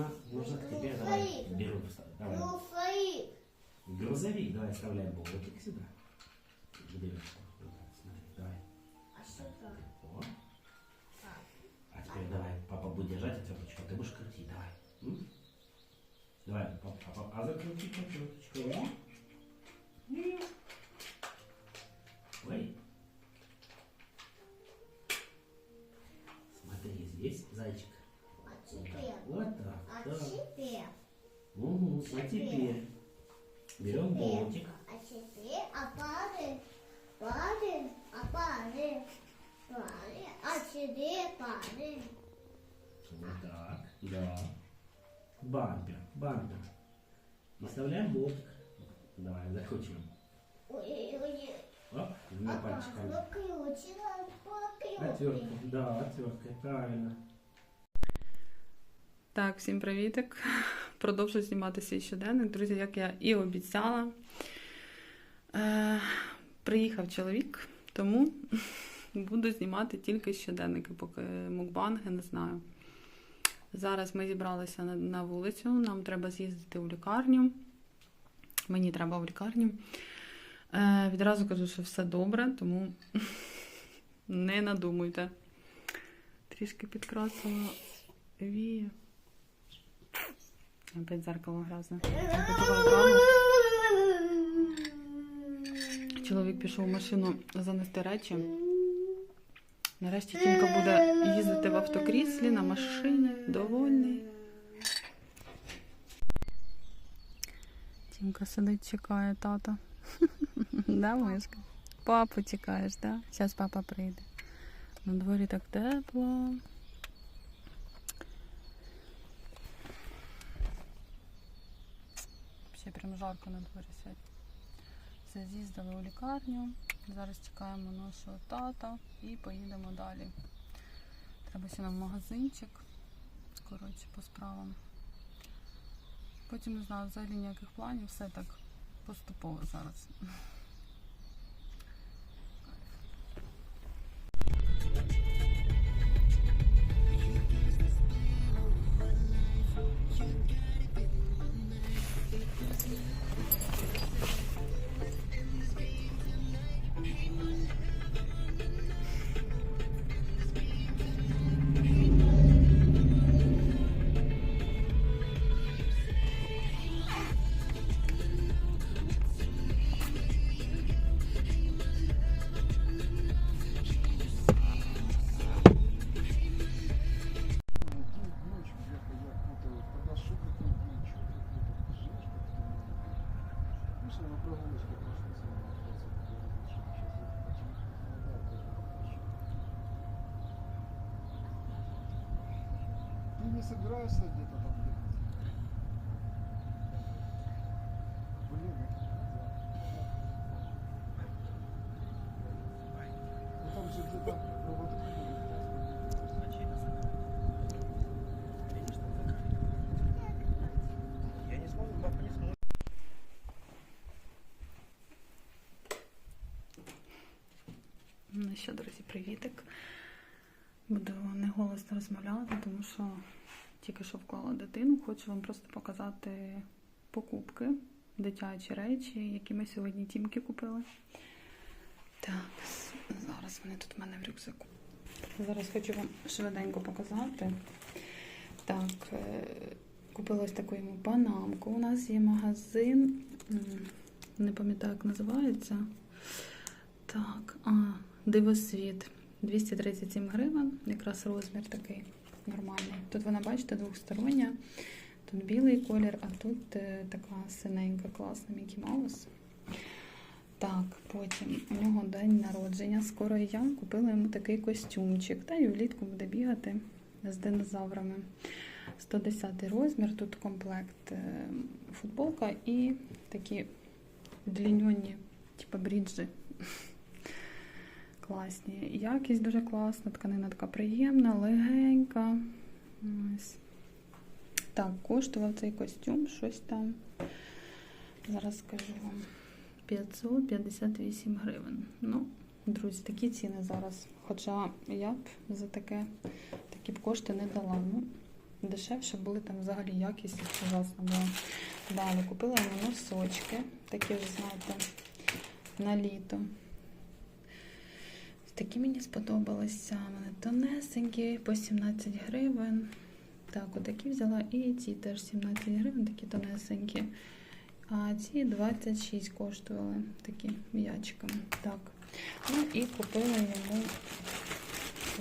нужно, нужно тебе, давай, беру, давай. Грузовик. Грузовик, давай, вставляем болтик сюда. Берешь. Вот так, смотри, давай. А что? О. А теперь давай, папа будет держать отверточку, а ты будешь крутить, давай. М? Давай, папа, а закрути отверточку. Ой. А теперь берем болтик. А теперь опады, пады, опады, пады, а теперь пады. Вот так, да. Бампер, бампер. И вставляем болтик. Давай, закручиваем. Ой-ой-ой. Оп, двумя А пальчиками. Отверткой, да, отверткой, правильно. Так, всім привітик. Продовжую знімати свій щоденник. Друзі, як я і обіцяла. Е, приїхав чоловік, тому буду знімати тільки щоденники, поки мукбанги не знаю. Зараз ми зібралися на, на вулицю, нам треба з'їздити в лікарню. Мені треба в лікарню. Е, відразу кажу, що все добре, тому не надумуйте. Трішки підкрасила вії. Опять зеркало грязне. Чоловік пішов в машину занести речі. Нарешті Тімка буде їздити в автокріслі на машині, довольний. Тімка сидить, чекає тата. Да, мишка? Папу чекаєш, да? Зараз папа прийде. На дворі так тепло. Ще прям жарко на дворі сьогодні. Все, з'їздили у лікарню. Зараз чекаємо нашого тата і поїдемо далі. Треба ще нам магазинчик. Коротше, по справам. Потім не знаю, взагалі ніяких планів, все так поступово зараз. Ты не собираешься где-то там ехать? Блин, ну там же где-то проводки были. Я не смогу, папа не сможет. Ну що, друзі, привітик. Буду не голосно розмовляти, тому що тільки що вклала дитину. Хочу вам просто показати покупки, дитячі речі, які ми сьогодні тімки купили. Так, зараз вони тут в мене в рюкзаку. Зараз хочу вам швиденько показати. Так, е, купила ось таку йому панамку. У нас є магазин, не пам'ятаю, як називається. Так, а, дивосвіт. 237 гривень, якраз розмір такий нормальний. Тут вона, бачите, двохстороння. Тут білий колір, а тут е, така синенька, класна Мікі Маус. Так, потім у нього день народження. Скоро я купила йому такий костюмчик. Та й влітку буде бігати з динозаврами. 110 розмір, тут комплект е, футболка і такі дліньонні, типу бріджі. Класні. Якість дуже класна, тканина така приємна, легенька. Ось. Так, коштував цей костюм щось там. Зараз скажу вам. 558 гривень. Ну, друзі, такі ціни зараз. Хоча я б за таке такі б кошти не дала. Ну, дешевше, були там взагалі якість ужасна була. Далі купила я носочки, такі знаєте, на літо. Такі мені сподобалися. Вони тонесенькі, по 17 гривень. Так, отакі взяла. І ці теж 17 гривень, такі тонесенькі. А ці 26 коштували такі м'ячиками. Так. Ну і купила йому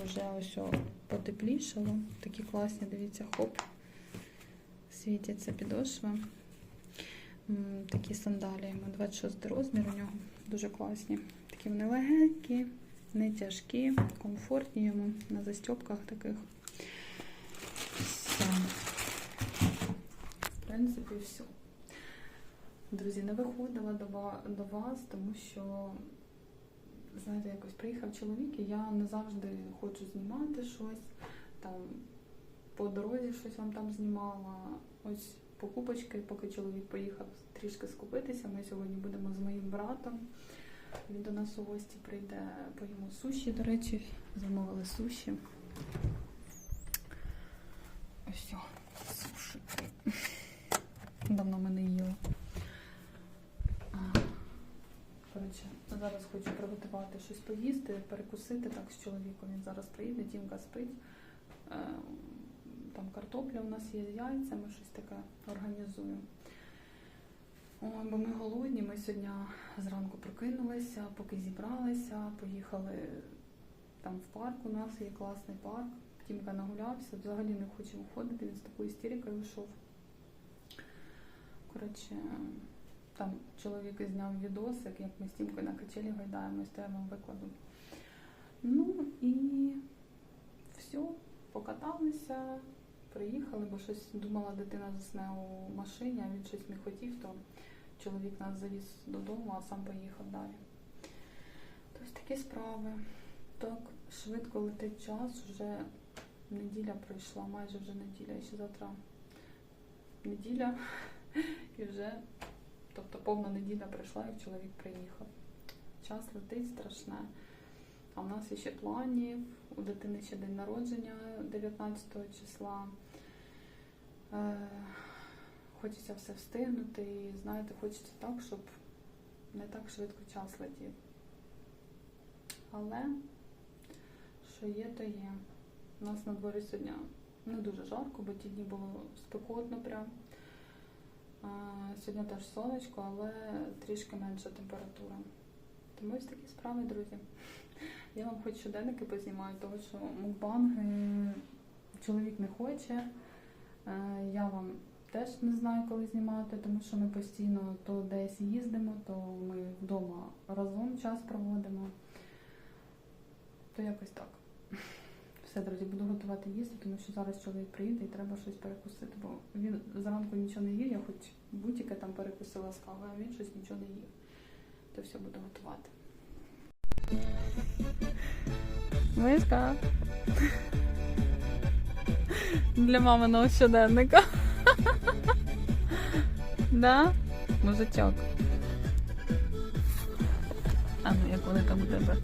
вже ось потеплішало. Такі класні, дивіться, хоп. Світяться підошва. Такі сандалі йому 26 розмір у нього. Дуже класні. Такі вони легенькі, не тяжкі, комфортні йому на застьопках таких. Все. В принципі, все. Друзі, не виходила до вас, тому що, знаєте, якось приїхав чоловік, і я не завжди хочу знімати щось. Там по дорозі щось вам там знімала. Ось покупочки, поки чоловік поїхав трішки скупитися. Ми сьогодні будемо з моїм братом. Він до нас у гості прийде, поїмо суші, до речі, замовили суші. Ось, суші. Давно ми не їли. Коротше, зараз хочу приготувати щось поїсти, перекусити так з чоловіком. Він зараз приїде, Дімка спить. Е, Там картопля у нас є з яйцями, щось таке організую. Бо ми голодні, ми сьогодні зранку прокинулися, поки зібралися, поїхали там в парк. У нас є класний парк. Тімка нагулявся, взагалі не хоче виходити, він з такою істерикою вийшов. Коротше, там чоловік зняв відосик, як ми з Тімкою на качелі гайдаємось, то я вам викладу. Ну і все, покаталися, приїхали, бо щось думала, дитина засне у машині, а він щось не хотів, то чоловік нас завіз додому, а сам поїхав далі. Тобто такі справи. Так швидко летить час, вже неділя пройшла, майже вже неділя, і ще завтра неділя, і вже, тобто повна неділя пройшла, і чоловік приїхав. Час летить страшне. А в нас ще планів, у дитини ще день народження 19 числа. Е, хочеться все встигнути і, знаєте, хочеться так, щоб не так швидко час летів. Але що є, то є. У нас на дворі сьогодні не дуже жарко, бо ті дні було спекотно прям. А, Сьогодні теж сонечко, але трішки менша температура. Тому ось такі справи, друзі. Я вам хоч щоденники познімаю, тому що мукбанги чоловік не хоче. Е, Я вам теж не знаю, коли знімати, тому що ми постійно то десь їздимо, то ми вдома разом час проводимо. То якось так. Все, друзі, буду готувати їсти, тому що зараз чоловік приїде і треба щось перекусити, бо він зранку нічого не їв, я хоч бутіки там перекусила з кави, а він щось нічого не їв. То все буду готувати. Мишка. Для маминого щоденника. Да? Мужичок. А ну як вони там у тебе?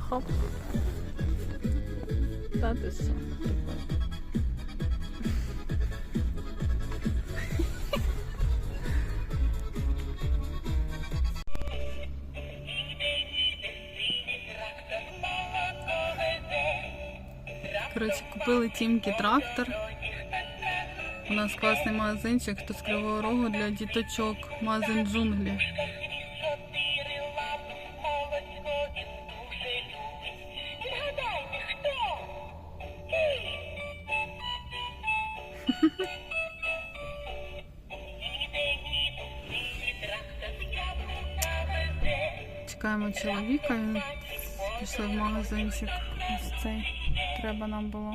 Хоп. Та ти що? Купили тімки трактор. У нас класний магазинчик, хто з Кривого Рогу для діточок. Магазин джунглі. Чекаємо чоловіка. Він пішли в магазинчик. Ось цей треба нам було.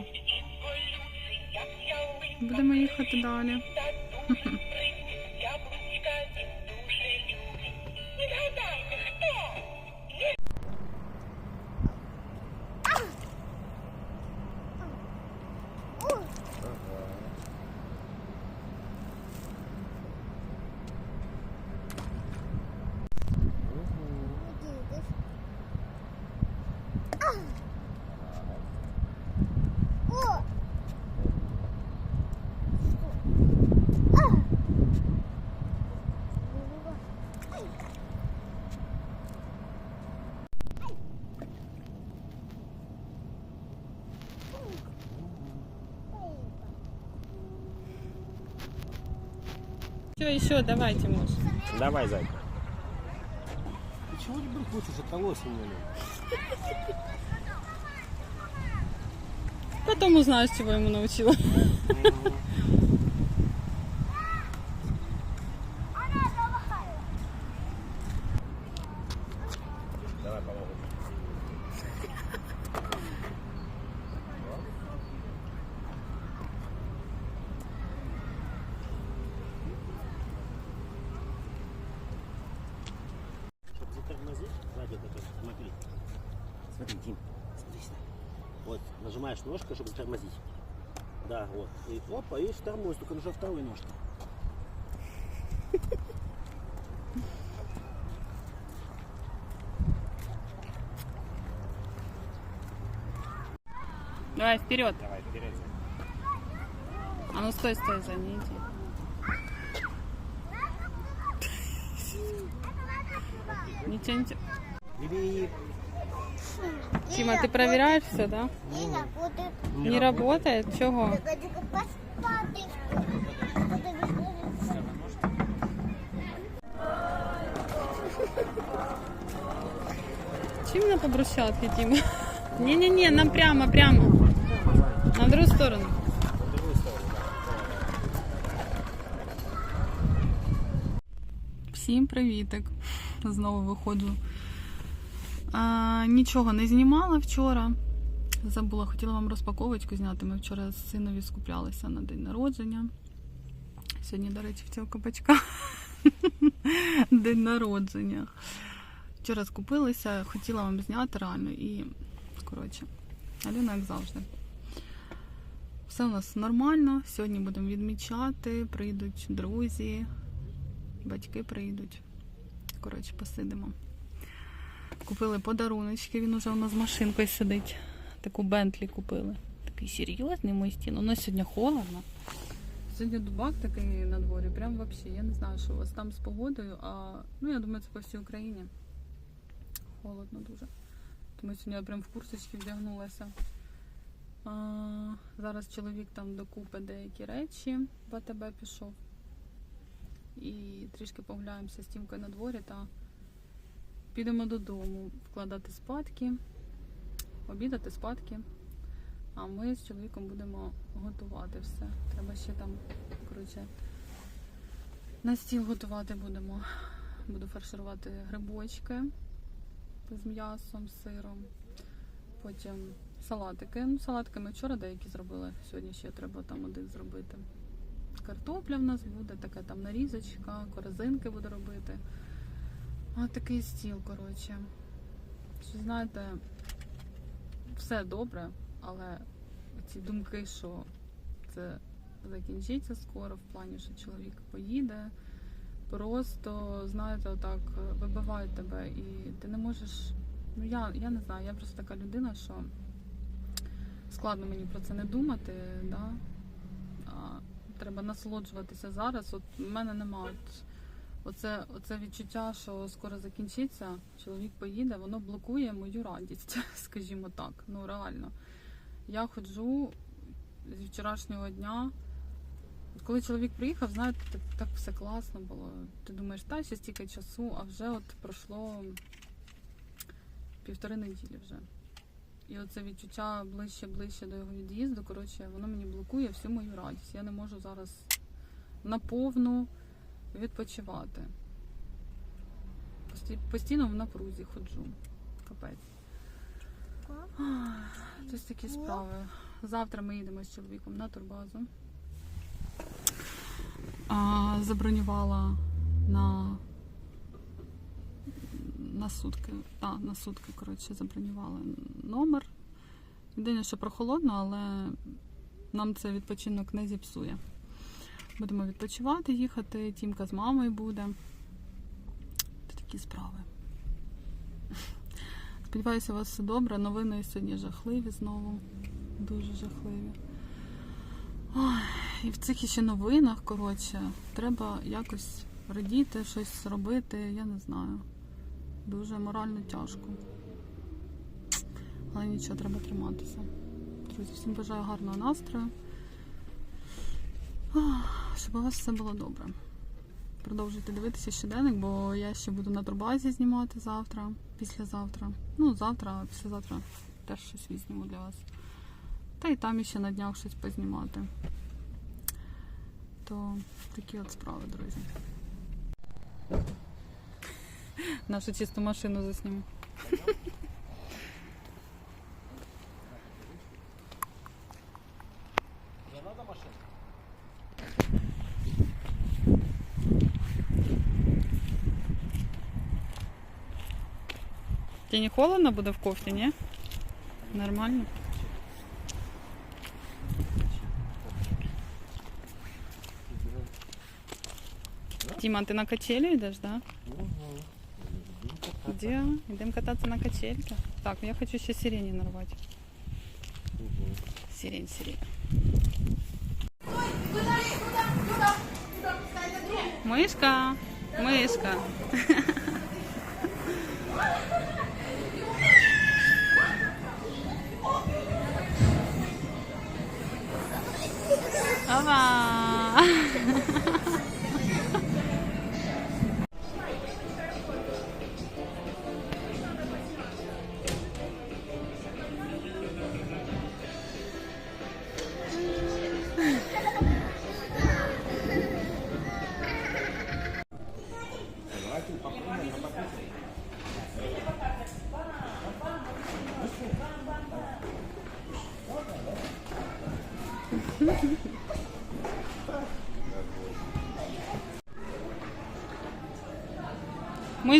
Будемо їхати далі. Все, еще давайте, муж. Давай, зайка. Ты чего ребенок хочешь? Это лосень, Потом узнаешь, чего ему научила. Давай помогу. Чтобы затормозить, сзади вот это, смотри. Смотри, Дим, смотри сюда. Вот, нажимаешь ножку, чтобы затормозить. Да, вот. И опа, и тормозь, только нажал второй ножкой. Давай, вперед. Давай, вперед. А ну стой, стой, за ней иди. Ничего, ничего. Биби. Тима, ты проверяешь все, да? Не работает. Не работает? Чего? Чим на по брусчатке, Тима? Не-не-не, нам прямо, прямо. На другую сторону. Всім привітик. Знову виходжу. А, нічого не знімала вчора. Забула, хотіла вам розпаковочку зняти. Ми вчора з синові скуплялися на день народження. Сьогодні, до речі, в цього кабачка день народження. Вчора скупилися, хотіла вам зняти реально і, коротше, Аліна, як завжди. Все у нас нормально. Сьогодні будемо відмічати, прийдуть друзі, батьки прийдуть. Коротше, посидимо. Купили подаруночки, він уже у нас з машинкою сидить. Таку Бентлі купили. Такий серйозний мій стін. У нас сьогодні холодно. Сьогодні дубак такий на дворі, прям взагалі. Я не знаю, що у вас там з погодою, а ну я думаю, це по всій Україні. Холодно дуже. Тому сьогодні я прям в курточки вдягнулася. А, зараз чоловік там докупи деякі речі, в АТБ пішов. І трішки погуляємося з тімкою на дворі та підемо додому вкладати спадки, обідати спадки. А ми з чоловіком будемо готувати все. Треба ще там, коротше, на стіл готувати будемо. Буду фарширувати грибочки з м'ясом, сиром. Потім салатики. Ну, салатики ми вчора деякі зробили. Сьогодні ще треба там один зробити. Картопля в нас буде, така там нарізочка, корзинки буду робити. Ось такий стіл, коротше. Знаєте, все добре, але ці думки, що це закінчиться скоро, в плані, що чоловік поїде, просто, знаєте, отак е, вибивають тебе і ти не можеш. Ну я, я не знаю, я просто така людина, що складно мені про це не думати, да? а треба насолоджуватися зараз. От в мене немає. От, оце, оце відчуття, що скоро закінчиться, чоловік поїде, воно блокує мою радість, скажімо так. Ну реально. Я ходжу зі вчорашнього дня. Коли чоловік приїхав, знаєте, так, так все класно було. Ти думаєш, та ще стільки часу, а вже от пройшло півтори неділі вже. І оце відчуття ближче-ближче до його від'їзду, коротше, воно мені блокує всю мою радість. Я не можу зараз наповну відпочивати. Постійно в напрузі ходжу. Капець. Ось такі справи. Завтра ми їдемо з чоловіком на турбазу. А, забронювала на, на сутки. А, на сутки, коротше, забронювала номер. Єдине, що прохолодно, але нам це відпочинок не зіпсує. Будемо відпочивати, їхати. Тімка з мамою буде. Це такі справи. Сподіваюся, у вас все добре. Новини сьогодні жахливі знову. Дуже жахливі. Ой, і в цих іще новинах, коротше, треба якось радіти, щось робити, я не знаю. Дуже морально тяжко. Але нічого, треба триматися. Друзі, всім бажаю гарного настрою. Щоб у вас все було добре. продовжуйте дивитися щоденник, бо я ще буду на турбазі знімати завтра, післязавтра. Ну, завтра, а післязавтра теж щось візьму для вас. Та й там ще на днях щось познімати. То такі от справи, друзі. Нашу чисту машину засніму. Тебе не холодно буде в кофті, ні? Нормально? Тима, ти на качелі йдеш, да? Где? Идем кататься на качельке. Так, я хочу еще сирени нарвать. Сирень, сирень. Мышка, 老板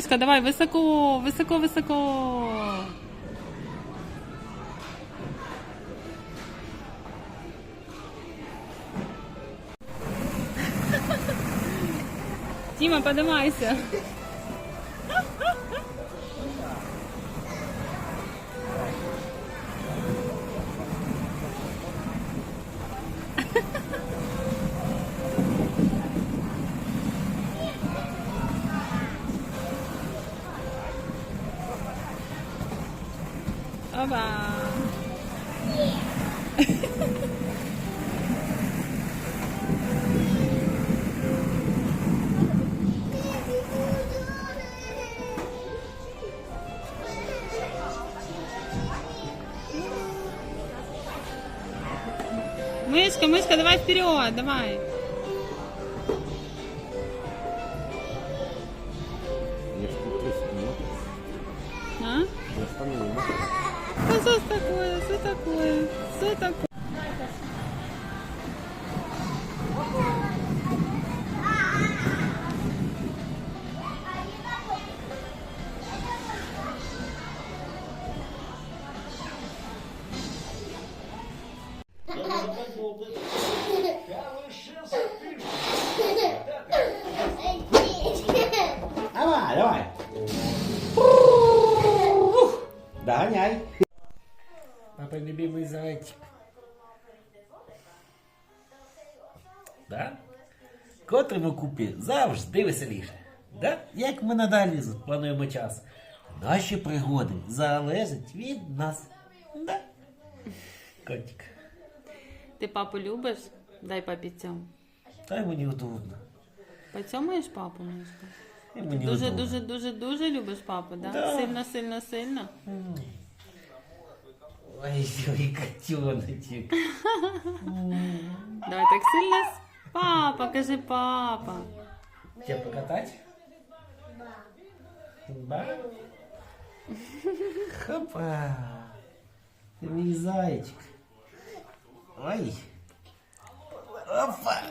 Мышка, давай высоко, высоко, высоко. Тима, поднимайся. Давай вперед, давай. Котрому купі завжди веселіше. Да? Як ми надалі плануємо час? Наші пригоди залежать від нас. Да? Котик. Ти папу любиш? Дай папі цьому. Та й мені удобно. Поцьомаєш папу, Мишка? І мені Дуже, удобно. дуже, дуже, дуже любиш папу, да? Да. Сильно, сильно, сильно. Ой, ой, котеночек. Давай так сильно. Папа, кажи папа. Тебя покатать? Ба. Хопа. Ты мой зайчик. Ой. Опа.